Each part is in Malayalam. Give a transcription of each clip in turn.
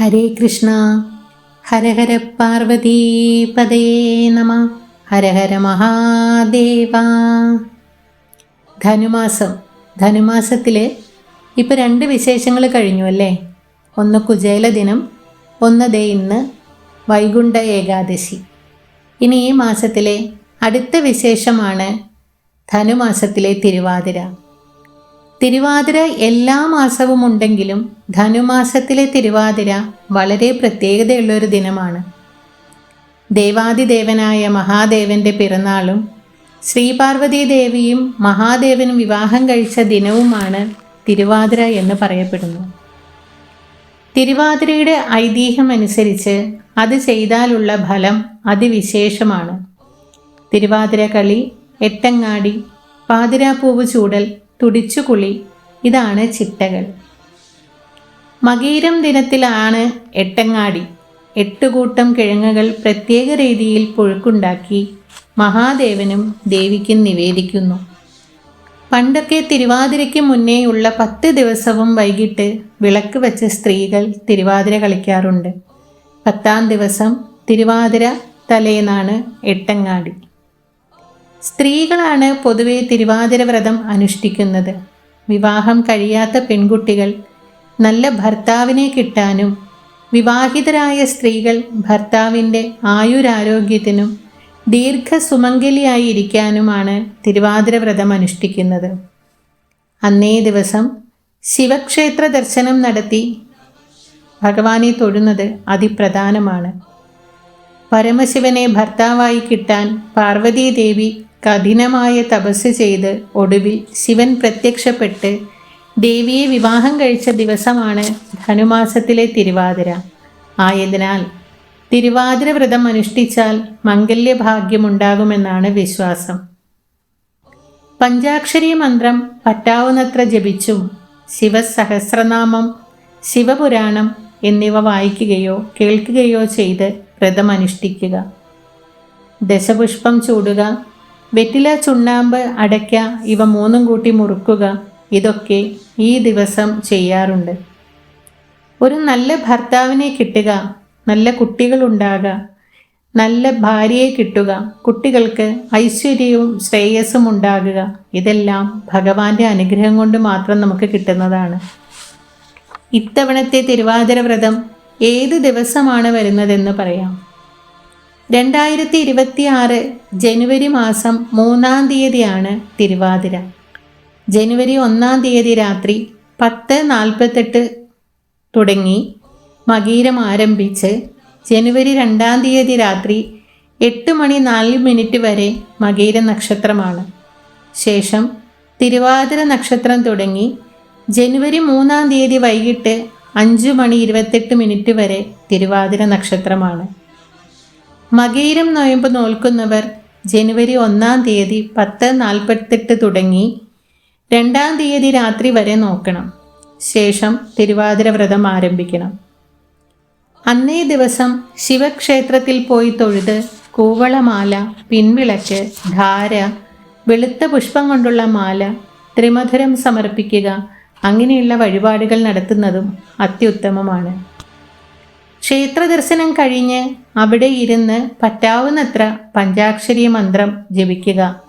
ഹരേ കൃഷ്ണ. ഹരഹര പാർവതീപതേ നമ. ഹരഹര മഹാദേവ. ധനുമാസം. ധനുമാസത്തിൽ ഇപ്പോൾ രണ്ട് വിശേഷങ്ങൾ കഴിഞ്ഞു അല്ലേ? ഒന്ന് കുചേല ദിനം ഒന്ന് ദേ ഇന്ന് വൈകുണ്ഠ ഏകാദശി. ഇനി ഈ മാസത്തിലെ അടുത്ത വിശേഷമാണ് ധനുമാസത്തിലെ തിരുവാതിര. തിരുവാതിര എല്ലാ മാസവും ഉണ്ടെങ്കിലും ധനുമാസത്തിലെ തിരുവാതിര വളരെ പ്രത്യേകതയുള്ള ഒരു ദിനമാണ്. ദേവാദിദേവനായ മഹാദേവന്റെ പിറന്നാളും ശ്രീപാർവതി ദേവിയും മഹാദേവനും വിവാഹം കഴിച്ച ദിനവുമാണ് തിരുവാതിര എന്ന് പറയപ്പെടുന്നു. തിരുവാതിരയുടെ ഐതിഹ്യം അനുസരിച്ച് അത് ചെയ്താലുള്ള ഫലം അതിവിശേഷമാണ്. തിരുവാതിര കളി എട്ടങ്ങാടി പാതിരാപ്പൂവ് ചൂടൽ തുടിച്ചുകുളി. ഇതാണ് ചിട്ടകൾ. മകീരം ദിനത്തിലാണ് എട്ടങ്ങാടി. എട്ടുകൂട്ടം കിഴങ്ങുകൾ പ്രത്യേക രീതിയിൽ പുഴുക്കുണ്ടാക്കി മഹാദേവനും ദേവിക്കും നിവേദിക്കുന്നു. പണ്ടൊക്കെ തിരുവാതിരയ്ക്ക് മുന്നേയുള്ള പത്ത് ദിവസവും വൈകിട്ട് വിളക്ക് വെച്ച് സ്ത്രീകൾ തിരുവാതിര കളിക്കാറുണ്ട്. പത്താം ദിവസം തിരുവാതിര തലേന്നാണ് എട്ടങ്ങാടി. സ്ത്രീകളാണ് പൊതുവെ തിരുവാതിര വ്രതം അനുഷ്ഠിക്കുന്നത്. വിവാഹം കഴിയാത്ത പെൺകുട്ടികൾ നല്ല ഭർത്താവിനെ കിട്ടാനും വിവാഹിതരായ സ്ത്രീകൾ ഭർത്താവിന്റെ ആയുരാരോഗ്യത്തിനും ദീർഘസുമംഗലിയായി ഇരിക്കാനുമാണ് തിരുവാതിര വ്രതം അനുഷ്ഠിക്കുന്നത്. അന്നേ ദിവസം ശിവക്ഷേത്ര ദർശനം നടത്തി ഭഗവാനെ തൊഴുന്നത് അതിപ്രധാനമാണ്. പരമശിവനെ ഭർത്താവായി കിട്ടാൻ പാർവതീദേവി കഠിനമായ തപസ് ചെയ്ത് ഒടുവിൽ ശിവൻ പ്രത്യക്ഷപ്പെട്ട് ദേവിയെ വിവാഹം കഴിച്ച ദിവസമാണ് ധനുമാസത്തിലെ തിരുവാതിര. ആയതിനാൽ തിരുവാതിര വ്രതം അനുഷ്ഠിച്ചാൽ മംഗല്യഭാഗ്യമുണ്ടാകുമെന്നാണ് വിശ്വാസം. പഞ്ചാക്ഷരി മന്ത്രം പറ്റാവുന്നത്ര ജപിച്ചും ശിവസഹസ്രനാമം ശിവപുരാണം എന്നിവ വായിക്കുകയോ കേൾക്കുകയോ ചെയ്ത് വ്രതം അനുഷ്ഠിക്കുക ദശപുഷ്പം ചൂടുക വെറ്റില ചുണ്ണാമ്പ് അടയ്ക്ക ഇവ മൂന്നും കൂട്ടി മുറുക്കുക. ഇതൊക്കെ ഈ ദിവസം ചെയ്യാറുണ്ട്. ഒരു നല്ല ഭർത്താവിനെ കിട്ടുക നല്ല കുട്ടികളുണ്ടാകുക നല്ല ഭാര്യയെ കിട്ടുക കുട്ടികൾക്ക് ഐശ്വര്യവും ശ്രേയസ്സും ഉണ്ടാകുക ഇതെല്ലാം ഭഗവാന്റെ അനുഗ്രഹം കൊണ്ട് മാത്രം നമുക്ക് കിട്ടുന്നതാണ്. ഇത്തവണത്തെ തിരുവാതിര വ്രതം ഏത് ദിവസമാണ് വരുന്നതെന്ന് പറയാം. രണ്ടായിരത്തി ഇരുപത്തി ആറ് ജനുവരി മാസം മൂന്നാം തീയതിയാണ് തിരുവാതിര. ജനുവരി ഒന്നാം തീയതി രാത്രി പത്ത് നാൽപ്പത്തെട്ട് തുടങ്ങി മകീരം ആരംഭിച്ച് ജനുവരി രണ്ടാം തീയതി രാത്രി എട്ട് മണി നാല് മിനിറ്റ് വരെ മകീര നക്ഷത്രമാണ്. ശേഷം തിരുവാതിര നക്ഷത്രം തുടങ്ങി ജനുവരി മൂന്നാം തീയതി വൈകിട്ട് അഞ്ച് മണി ഇരുപത്തെട്ട് മിനിറ്റ് വരെ തിരുവാതിര നക്ഷത്രമാണ്. മകീരം നോയമ്പ് നോൽക്കുന്നവർ ജനുവരി ഒന്നാം തീയതി പത്ത് നാൽപ്പത്തെട്ട് തുടങ്ങി രണ്ടാം തീയതി രാത്രി വരെ നോക്കണം. ശേഷം തിരുവാതിര വ്രതം ആരംഭിക്കണം. അന്നേ ദിവസം ശിവക്ഷേത്രത്തിൽ പോയി തൊഴുത് കൂവളമാല പിൻവിളക്ക് ധാര വെളുത്ത പുഷ്പം കൊണ്ടുള്ള മാല ത്രിമധുരം സമർപ്പിക്കുക അങ്ങനെയുള്ള വഴിപാടുകൾ നടത്തുന്നതും അത്യുത്തമമാണ്. ക്ഷേത്ര ദർശനം കഴിഞ്ഞ് അവിടെ ഇരുന്ന് പറ്റാവുന്നത്ര പഞ്ചാക്ഷരി മന്ത്രം ജപിക്കുക.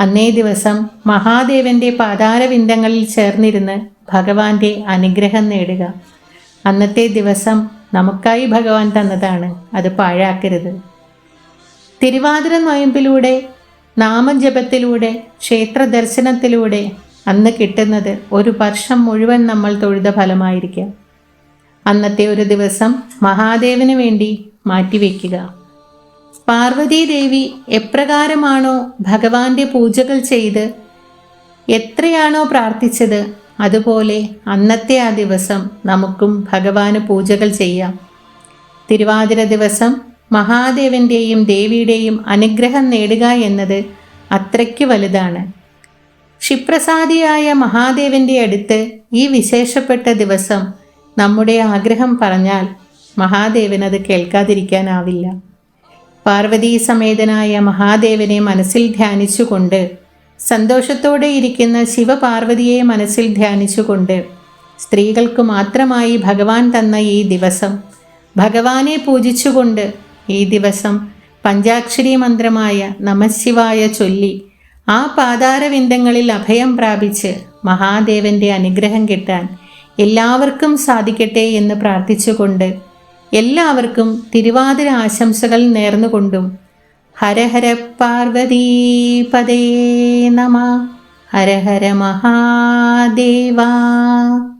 അന്നേ ദിവസം മഹാദേവന്റെ പാതാരവിന്ദങ്ങളിൽ ചേർന്നിരുന്ന് ഭഗവാന്റെ അനുഗ്രഹം നേടുക. അന്നത്തെ ദിവസം നമുക്കായി ഭഗവാൻ തന്നതാണ്. അത് പാഴാക്കരുത്. തിരുവാതിര നൊയമ്പിലൂടെ നാമജപത്തിലൂടെ ക്ഷേത്ര ദർശനത്തിലൂടെ അന്ന് കിട്ടുന്നത് ഒരു വർഷം മുഴുവൻ നമ്മൾ തൊഴുത ഫലമായിരിക്കാം. അന്നത്തെ ഒരു ദിവസം മഹാദേവന് വേണ്ടി മാറ്റിവെക്കുക. പാർവതീദേവി എപ്രകാരമാണോ ഭഗവാന്റെ പൂജകൾ ചെയ്ത് എത്രയാണോ പ്രാർത്ഥിച്ചത് അതുപോലെ അന്നത്തെ ആ ദിവസം നമുക്കും ഭഗവാന് പൂജകൾ ചെയ്യാം. തിരുവാതിര ദിവസം മഹാദേവന്റെയും ദേവിയുടെയും അനുഗ്രഹം നേടുക എന്നത് അത്രയ്ക്ക് വലുതാണ്. ക്ഷിപ്രസാദിയായ മഹാദേവന്റെ അടുത്ത് ഈ വിശേഷപ്പെട്ട ദിവസം നമ്മുടെ ആഗ്രഹം പറഞ്ഞാൽ മഹാദേവൻ അത് കേൾക്കാതിരിക്കാനാവില്ല. പാർവതീ സമേതനായ മഹാദേവനെ മനസ്സിൽ ധ്യാനിച്ചുകൊണ്ട് സന്തോഷത്തോടെ ഇരിക്കുന്ന ശിവപാർവതിയെ മനസ്സിൽ ധ്യാനിച്ചുകൊണ്ട് സ്ത്രീകൾക്ക് മാത്രമായി ഭഗവാൻ തന്ന ഈ ദിവസം ഭഗവാനെ പൂജിച്ചുകൊണ്ട് ഈ ദിവസം പഞ്ചാക്ഷരി മന്ത്രമായ നമശിവായ ചൊല്ലി ആ പാതാരവിന്ദങ്ങളിൽ അഭയം പ്രാപിച്ച് മഹാദേവന്റെ അനുഗ്രഹം കിട്ടാൻ എല്ലാവർക്കും സാധിക്കട്ടെ എന്ന് പ്രാർത്ഥിച്ചുകൊണ്ട് എല്ലാവർക്കും തിരുവാതിര ആശംസകൾ നേർന്നുകൊണ്ടും ഹരഹര പാർവതീപദേ നമ. ഹര ഹര മഹാദേവാ.